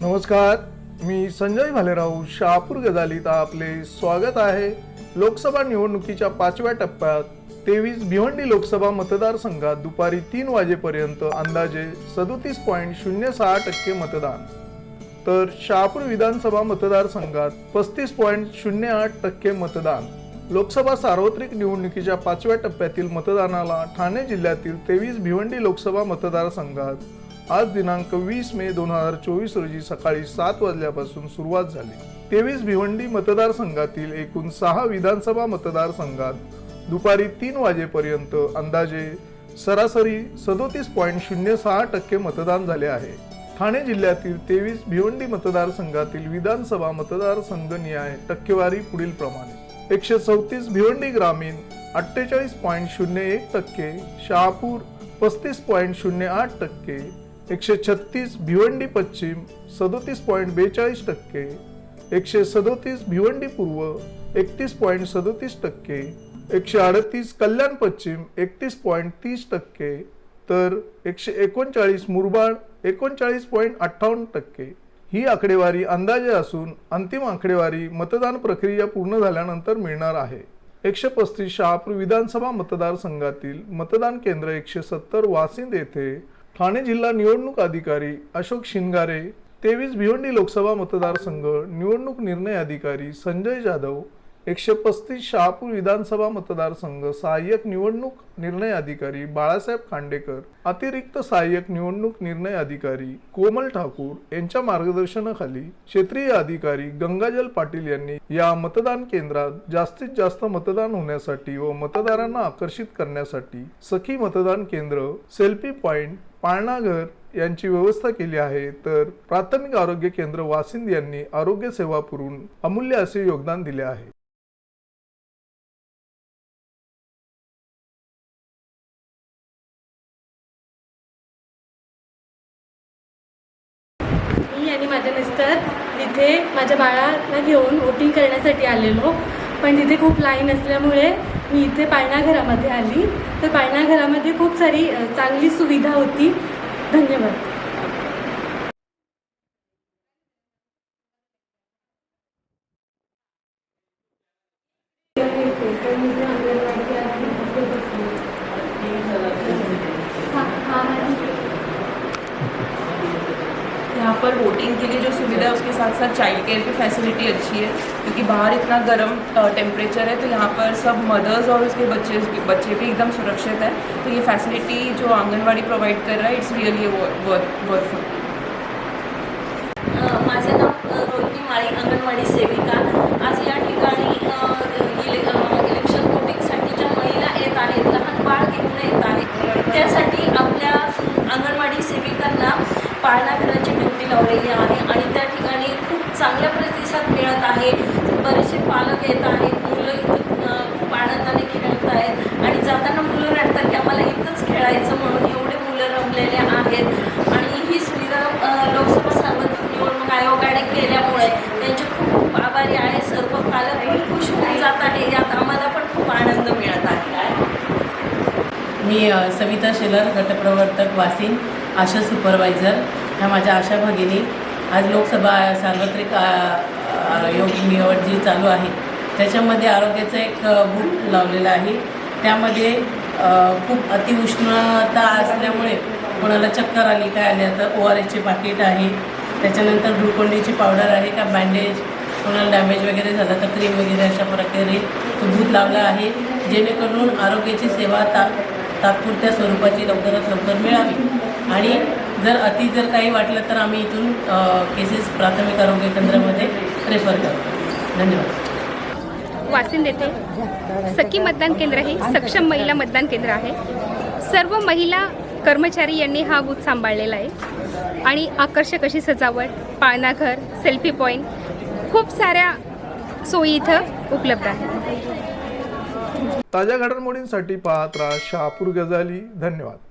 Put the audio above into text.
नमस्कार मी संजय भालेराव शहापूर गजालीत आपले स्वागत आहे. लोकसभा निवडणुकीच्या पाचव्या टप्प्यात तेवीस भिवंडी लोकसभा मतदारसंघात दुपारी तीन वाजेपर्यंत अंदाजे सदोतीस पॉईंट शून्य सहा टक्के मतदान. तर शहापूर विधानसभा मतदारसंघात पस्तीस पॉईंट शून्य आठ टक्के मतदान. लोकसभा सार्वत्रिक निवडणुकीच्या पाचव्या टप्प्यातील मतदानाला ठाणे जिल्ह्यातील तेवीस भिवंडी लोकसभा मतदारसंघात आज दिनांक वीस मे दोन हजार चोवीस रोजी सकाळी सात वाजल्यापासून सुरुवात झाली. तेवीस भिवंडी मतदारसंघातील एकूण सहा विधानसभा मतदारसंघात दुपारी तीन वाजेपर्यंत अंदाजे सरासरी सदोतीस पॉईंट शून्य सहा टक्के मतदान झाले आहे. ठाणे जिल्ह्यातील तेवीस भिवंडी मतदारसंघातील विधानसभा मतदारसंघनिहाय टक्केवारी पुढील प्रमाणे. एकशे चौतीस भिवंडी ग्रामीण अठ्ठेचाळीस पॉईंट शून्य एक टक्के शहापूर पस्तीस पॉईंट शून्य आठ टक्के एकशे छत्तीस भिवंडी पश्चिम सदोतीस पॉईंट बेचाळीस टक्के एकशे सदोतीस भिवंडी पूर्व एकतीस पॉईंट सदोतीस टक्के एकशे अडतीस कल्याण पश्चिम एकतीस पॉईंट तीस टक्के तर एकशे एकोणचाळीस मुरबाड एकोणचाळीस पॉईंट अठ्ठावन्न टक्के. ही आकडेवारी अंदाजे असून अंतिम आकडेवारी मतदान प्रक्रिया पूर्ण झाल्यानंतर मिळणार आहे. एकशे पस्तीस शहापूर विधानसभा मतदारसंघातील मतदान केंद्र एकशे सत्तर वासिंद येथे ठाणे जिल्हा निवडणूक अधिकारी अशोक शिंगारे तेवीस भिवंडी लोकसभा मतदारसंघ निवडणूक निर्णय अधिकारी संजय जाधव एकशे पस्तीस शहापूर विधानसभा मतदारसंघ सहाय्यक निवडणूक निर्णय अधिकारी बाळासाहेब खांडेकर अतिरिक्त सहाय्यक निवडणूक निर्णय अधिकारी कोमल ठाकूर यांच्या मार्गदर्शनाखाली क्षेत्रीय अधिकारी गंगाजल पाटील यांनी या मतदान केंद्रात जास्तीत जास्त मतदान होण्यासाठी व मतदारांना आकर्षित करण्यासाठी सखी मतदान केंद्र सेल्फी पॉइंट पाळणाघर यांची व्यवस्था केली आहे. तर प्राथमिक आरोग्य केंद्र वासिंद यांनी आरोग्य सेवा पुरवून अमूल्य असे योगदान दिले आहे. मी आणि माझे मिस्टर तिथे माझ्या बाळाला घेऊन वोटिंग करण्यासाठी आलेलो. पण तिथे खूप लाईन असल्यामुळे मी इथे पाळणा घरामध्ये आली. तर पाळणा घरामध्ये खूप सारी चांगली सुविधा होती. धन्यवाद. यहाँ पर वोटिंग के लिए जो सुविधा है उसके साथ साथ चाइल्ड केयर की फैसिलिटी अच्छी है क्योंकि बाहर इतना गर्म टेम्परेचर है तो यहाँ पर सब मदर्स और उसके बच्चे बच्चे भी एकदम सुरक्षित है। तो ये फैसिलिटी जो आंगनबाड़ी प्रोवाइड कर रहा है इट्स रियली वर्थफुल अ, लावलेली आहे आणि त्या ठिकाणी खूप चांगला प्रतिसाद मिळत आहे. बरेचसे पालक येत आहेत मुलं इथं खूप आनंदाने खेळत आहेत आणि जाताना मुलं रडतात की आम्हाला इथंच खेळायचं म्हणून एवढे मुलं रमलेले आहेत. आणि ही सुविधा लोकसभा सार्वत्रिक निवडणूक आयोगाने केल्यामुळे त्यांचे खूप खूप आभारी आहे. सर्व पालक खुश होऊन जात आहे. यात आम्हाला पण खूप आनंद मिळत आहे. मी सविता शेलर गटप्रवर्तक वासिन आशा सुपरवायझर. ह्या माझ्या आशा भगिनी. आज लोकसभा सार्वत्रिक आ- आयोग निवड जी चालू आहे त्याच्यामध्ये आरोग्याचं एक बूट लावलेलं आहे. त्यामध्ये खूप अतिउष्णता असल्यामुळे कोणाला चक्कर आली काय आली तर ओ आर एसचे पाकिट आहे. त्याच्यानंतर ग्लुकोंडीची पावडर आहे का बँडेज कोणाला डॅमेज वगैरे झालं तर क्रीम वगैरे अशा प्रकारे तो भूत लावला आहे जेणेकरून आरोग्याची सेवा ता तात्पुरत्या स्वरूपाची लवकरात लवकर मिळावी. आणि जर अति जर काही वाटलं तर आम्ही इथून केसेस प्राथमिक आरोग्य केंद्रामध्ये रेफर करतो. धन्यवाद. वासिंद येथे सखी मतदान केंद्र हे सक्षम महिला मतदान केंद्र आहे. सर्व महिला कर्मचारी यांनी हा बूथ सांभाळलेला आहे. आणि आकर्षक अशी सजावट पाळणाघर सेल्फी पॉईंट खूप साऱ्या सोयी इथं उपलब्ध आहेत. ताज्या घडामोडींसाठी पाहत राहा शहापूर गजाली धन्यवाद.